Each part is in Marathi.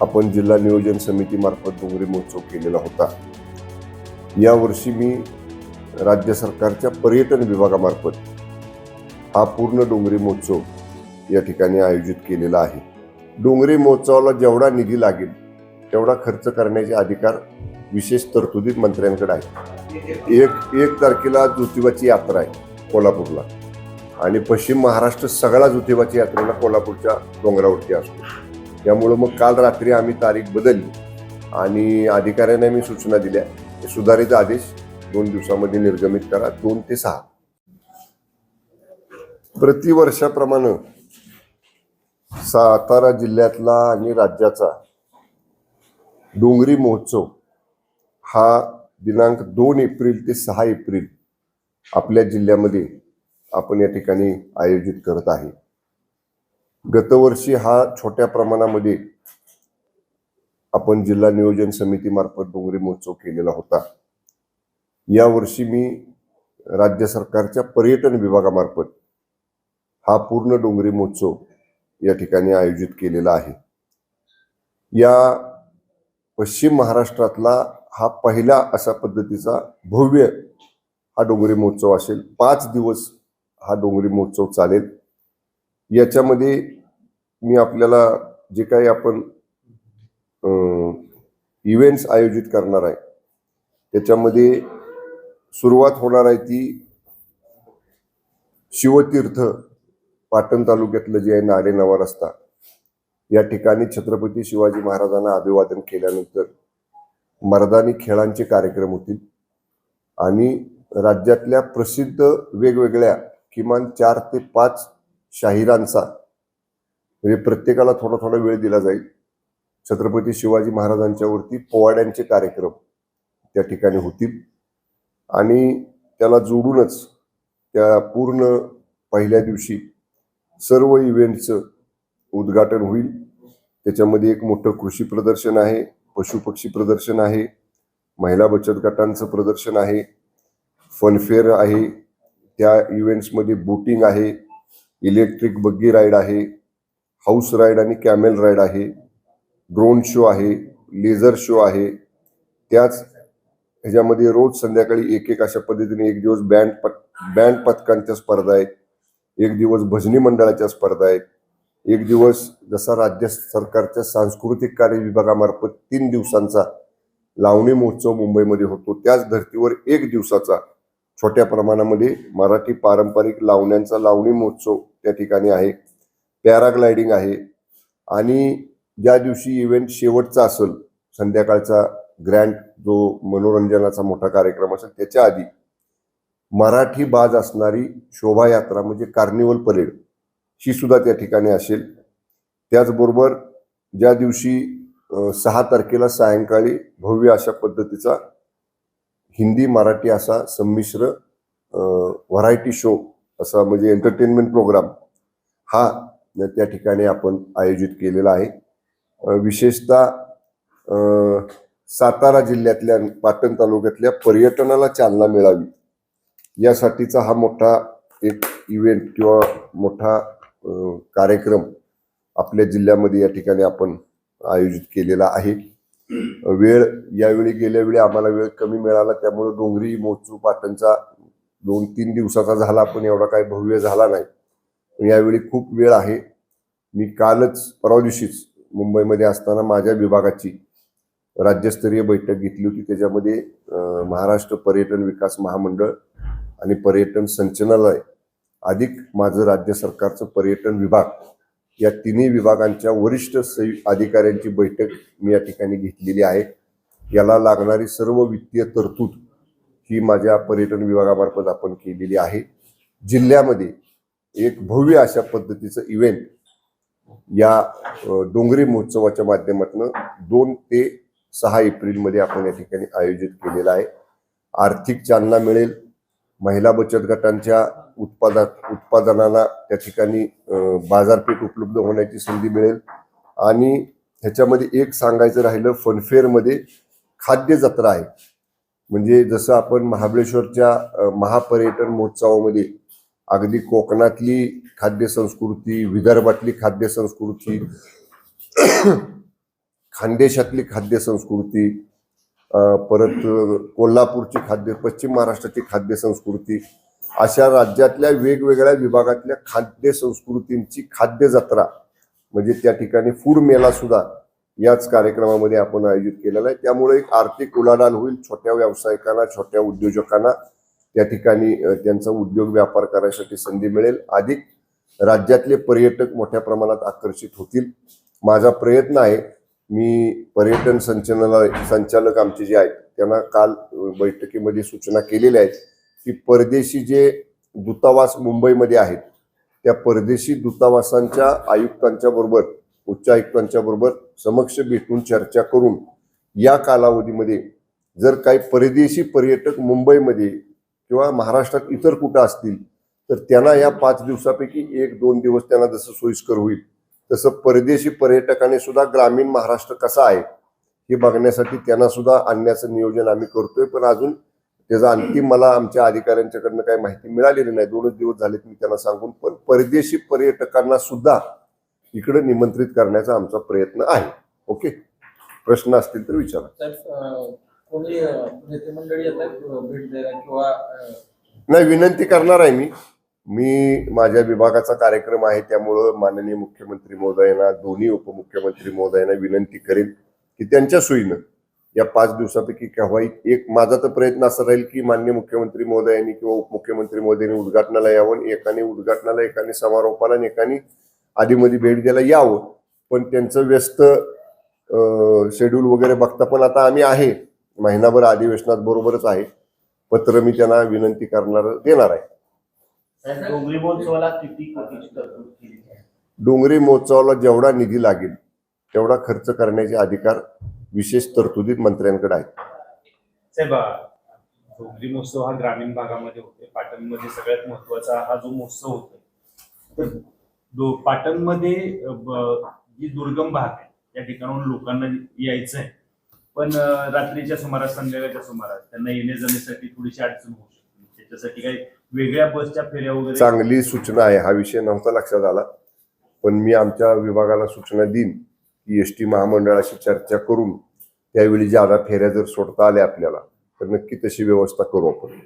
आपण जिल्हा नियोजन समितीमार्फत डोंगरी महोत्सव केलेला होता. यावर्षी मी राज्य सरकारच्या पर्यटन विभागामार्फत हा पूर्ण डोंगरी महोत्सव या ठिकाणी आयोजित केलेला आहे. डोंगरी महोत्सवाला जेवढा निधी लागेल तेवढा खर्च करण्याचे अधिकार विशेष तरतुदीत मंत्र्यांकडे आहे एक एक तारखेला ज्योतिबाची यात्रा आहे कोल्हापूरला. आणि पश्चिम महाराष्ट्र सगळा ज्योतिबाची यात्रेला कोल्हापूरच्या डोंगरावरती असतो. त्यामुळं मग काल रात्री आम्ही तारीख बदलली. आणि अधिकाऱ्यांना मी सूचना दिल्या. सुधारित आदेश दोन दिवसामध्ये निर्गमित करा दोन ते सहा. प्रतिवर्षाप्रमाणे सातारा जिल्ह्यातला आणि राज्याचा डोंगरी महोत्सव हा दिनांक दोन एप्रिल ते सहा एप्रिल आपल्या जिल्ह्यामध्ये आपण या ठिकाणी आयोजित करत आहे. गतवर्षी हा छोट्या प्रमाणामध्ये आपण जिल्हा नियोजन समितीमार्फत डोंगरी महोत्सव केलेला होता. यावर्षी मी राज्य सरकारच्या पर्यटन विभागामार्फत हा पूर्ण डोंगरी महोत्सव या ठिकाणी आयोजित केलेला आहे. या पश्चिम महाराष्ट्रातला हा पहिला अशा पद्धतीचा भव्य हा डोंगरी महोत्सव असेल. पाच दिवस हा डोंगरी महोत्सव चालेल. याच्यामध्ये मी आपल्याला जे काही आपण इव्हेंट्स आयोजित करणार आहे त्याच्यामध्ये सुरुवात होणार आहे ती शिवतीर्थ पाटण तालुक्यातलं जे आहे नाडेनावा रस्ता. या ठिकाणी छत्रपती शिवाजी महाराजांना अभिवादन केल्यानंतर मर्दानी खेळांचे कार्यक्रम होतील आणि राज्यातल्या प्रसिद्ध वेगवेगळ्या किमान चार ते पाच शाहिरांचा म्हणजे प्रत्येकाला थोडा थोडा वेळ दिला जाईल. छत्रपती शिवाजी महाराजांच्यावरती पोवाड्यांचे कार्यक्रम त्या ठिकाणी होतील. आणि त्याला जोडूनच त्या पूर्ण पहिल्या दिवशी सर्व इव्हेंटचं उद्घाटन होईल. त्याच्यामध्ये एक मोठं कृषी प्रदर्शन आहे पशुपक्षी प्रदर्शन आहे महिला बचत गटांचं प्रदर्शन आहे फनफेअर आहे त्या इव्हेंट्समध्ये बोटिंग आहे इलेक्ट्रिक बग्गी राईड आहे हाऊस राईड आणि कॅमेल राईड आहे ड्रोन शो आहे लेझर शो आहे. त्याच ह्याच्यामध्ये रोज संध्याकाळी एक एक अशा पद्धतीने एक दिवस बँड पत बँड पथकांच्या स्पर्धा आहेत. एक दिवस भजनी मंडळाच्या स्पर्धा आहेत. एक दिवस जसा राज्य सरकारच्या सांस्कृतिक कार्य विभागामार्फत तीन दिवसांचा लावणी महोत्सव मुंबईमध्ये होतो. त्याच धर्तीवर एक दिवसाचा छोट्या प्रमाणामध्ये मराठी पारंपरिक लावण्यांचा लावणी महोत्सव त्या ठिकाणी आहे. पॅराग्लायडिंग आहे. आणि ज्या दिवशी इव्हेंट शेवटचा असेल संध्याकाळचा ग्रँड जो मनोरंजनाचा मोठा कार्यक्रम असेल त्याच्या आधी मराठी बाज असणारी शोभायात्रा म्हणजे कार्निवल परेड ही सुद्धा त्या ठिकाणी असेल. त्याचबरोबर ज्या दिवशी सहा तारखेला सायंकाळी भव्य अशा पद्धतीचा हिंदी मराठी असा संमिश्र व्हरायटी शो असा म्हणजे एंटरटेनमेंट प्रोग्राम हा त्या ठिकाणी आपण आयोजित केलेला आहे. विशेषतः सातारा जिल्ह्यातल्या पाटण तालुक्यातल्या पर्यटनाला चालना मिळावी. यासाठीचा हा मोठा एक इव्हेंट किंवा मोठा कार्यक्रम आपल्या जिल्ह्यामध्ये या ठिकाणी आपण आयोजित केलेला आहे. वेळ यावेळी गेल्या वेळी आम्हाला वेळ कमी मिळाला त्यामुळे डोंगरी मोचू पाटणचा दोन तीन दिवसाचा झाला पण एवढा काही भव्य झाला नाही. यावेळी खूप वेळ आहे. मी कालच परवा दिवशीच मुंबईमध्ये असताना माझ्या विभागाची राज्यस्तरीय बैठक घेतली होती. त्याच्यामध्ये महाराष्ट्र पर्यटन विकास महामंडळ आणि पर्यटन संचालनालय अधिक माझं राज्य सरकारचं पर्यटन विभाग या तिन्ही विभागांच्या वरिष्ठ सै अधिकाऱ्यांची बैठक मी या ठिकाणी घेतलेली आहे. याला लागणारी सर्व वित्तीय तरतूद ही माझ्या पर्यटन विभागामार्फत आपण केलेली आहे. जिल्ह्यामध्ये एक भव्य अशा पद्धतीचं इव्हेंट या डोंगरी महोत्सवाच्या माध्यमातून दोन ते सहा एप्रिलमध्ये आपण या ठिकाणी आयोजित केलेला आहे. आर्थिक चालना मिळेल. महिला बचत गटांच्या उत्पादा उत्पादनाला त्या ठिकाणी बाजारपेठ उपलब्ध होण्याची संधी मिळेल. आणि ह्याच्यामध्ये एक सांगायचं राहिलं फनफेअरमध्ये खाद्य जत्रा आहे. म्हणजे जसं आपण महाबळेश्वरच्या महापर्यटन महोत्सवामध्ये अगदी कोकणातली खाद्य संस्कृती विदर्भातली खाद्य संस्कृती खानदेशातली खाद्य संस्कृती परत कोल्हापूरची खाद्य पश्चिम महाराष्ट्राची खाद्य संस्कृती अशा राज्यातल्या वेगवेगळ्या विभागातल्या खाद्य संस्कृतींची खाद्य जत्रा म्हणजे त्या ठिकाणी फूड मेला सुद्धा याच कार्यक्रमामध्ये आपण आयोजित केलेला आहे. त्यामुळे एक आर्थिक उलाढाल होईल छोट्या व्यावसायिकांना छोट्या उद्योजकांना त्या ठिकाणी त्यांचा उद्योग व्यापार करायसाठी संधी मिळेल. अधिक राज्यातले पर्यटक मोठ्या प्रमाणात आकर्षित होतील. माझा प्रयत्न आहे मी पर्यटन संचालना संचालक आमचे जे आहेत त्यांना काल बैठकीमध्ये सूचना केलेल्या आहेत की परदेशी जे दूतावास मुंबईमध्ये आहेत त्या परदेशी दूतावासांच्या आयुक्तांच्या बरोबर उच्चायुक्तांच्या बरोबर समक्ष भेटून चर्चा करून या कालावधीमध्ये जर काही परदेशी पर्यटक मुंबईमध्ये किंवा महाराष्ट्रात इतर कुठं असतील तर त्यांना या पाच दिवसापैकी एक दोन दिवस त्यांना जसं सोयीस्कर होईल तसं परदेशी पर्यटकाने सुद्धा ग्रामीण महाराष्ट्र कसा आहे हे बघण्यासाठी त्यांना सुद्धा आणण्याचं नियोजन आम्ही करतोय. पण अजून त्याचा अंतिम मला आमच्या अधिकाऱ्यांच्याकडनं काही माहिती मिळालेली नाही. दोनच दिवस झालेत मी त्यांना सांगून पण परदेशी पर्यटकांना सुद्धा इकडे निमंत्रित करण्याचा आमचा प्रयत्न आहे. ओके? प्रश्न असतील तर विचारा. कोणी नेते मंडळी येत भेट द्यायला किंवा नाही विनंती करणार आहे मी. मी माझ्या विभागाचा कार्यक्रम आहे त्यामुळं माननीय मुख्यमंत्री महोदयांना दोन्ही उपमुख्यमंत्री महोदयांना विनंती करेन की त्यांच्या सोयीनं या पाच दिवसापैकी केव्हाही एक माझा तर प्रयत्न असा राहील की माननीय मुख्यमंत्री महोदयांनी किंवा उपमुख्यमंत्री महोदयांनी उद्घाटनाला यावं एकाने उद्घाटनाला एकाने समारोपाला आणि एकाने आधीमध्ये भेट द्यायला यावं. पण त्यांचं व्यस्त शेड्यूल वगैरे बघता पण आता आम्ही आहे. महिनाभर अधिवेशनात बरोबरच आहे. पत्र मी त्यांना विनंती करणार देणार आहे. डोंगरी महोत्सवाला किती कोटीची तरतूद केली? आहे डोंगरी महोत्सवाला जेवढा निधी लागेल तेवढा खर्च करण्याचे अधिकार विशेष तरतुदीत मंत्र्यांकडे आहेत. साहेब डोंगरी महोत्सव हा ग्रामीण भागामध्ये होते पाटणमध्ये सगळ्यात महत्त्वाचा हा जो महोत्सव होतो तर दो पाटणमध्ये अ, ब- जी दुर्गम भाग आहे त्या ठिकाणाहून लोकांना यायचं आहे पण रात्रीच्या सुमारास संध्याकाळच्या सुमारास त्यांना येण्या जाण्यासाठी थोडीशी अडचण होऊ शकते. त्याच्यासाठी काही वेगळ्या बसच्या फेऱ्या वगैरे चांगली सूचना आहे. हा विषय नव्हता लक्षात आला. पण मी आमच्या विभागाला सूचना देईन की एस टी महामंडळाशी चर्चा करून त्यावेळी ज्यादा फेऱ्या जर सोडता आल्या आपल्याला तर नक्की तशी व्यवस्था करू आपण.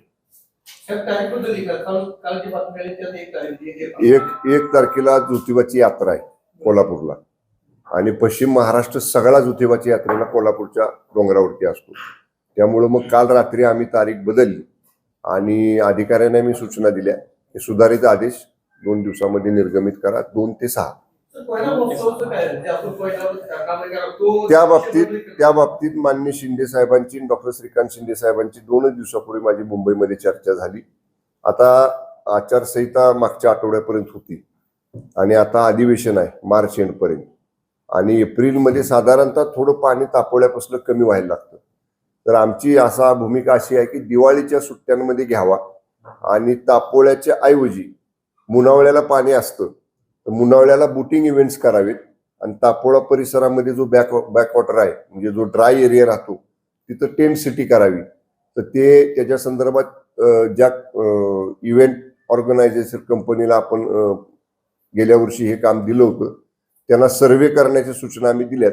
एक एक तारखेला ज्योतिबाची यात्रा आहे कोल्हापूरला. आणि पश्चिम महाराष्ट्र सगळा ज्योतिबाची यात्रेला कोल्हापूरच्या डोंगरावरती असतो. त्यामुळं मग काल रात्री आम्ही तारीख बदलली आणि अधिकाऱ्यांना मी सूचना दिल्या की सुधारित आदेश दोन दिवसामध्ये निर्गमित करा दोन ते सहा. त्या बाबतीत त्या बाबतीत मान्य शिंदे साहेबांची डॉक्टर श्रीकांत शिंदे साहेबांची दोनच दिवसापूर्वी माझी मुंबईमध्ये चर्चा झाली. आता आचारसंहिता मागच्या आठवड्यापर्यंत होती आणि आता अधिवेशन आहे मार्च एंडपर्यंत. आणि एप्रिलमध्ये साधारणतः थोडं पाणी तापवल्यापासून कमी व्हायला लागतं. तर आमची असा भूमिका अशी आहे की दिवाळीच्या सुट्ट्यांमध्ये घ्यावा आणि तापोळ्याच्या ऐवजी मुनावळ्याला पाणी असतं तर मुनावळ्याला बुटिंग इव्हेंट्स करावेत. आणि तापोळा परिसरामध्ये जो बॅक बॅकवॉटर आहे म्हणजे जो ड्राय एरिया राहतो तिथं टेंट सिटी करावी. तर ते त्याच्या संदर्भात ज्या इव्हेंट ऑर्गनायझेशन कंपनीला आपण गेल्या वर्षी हे काम दिलं होतं त्यांना सर्वे करण्याच्या सूचना आम्ही दिल्यात.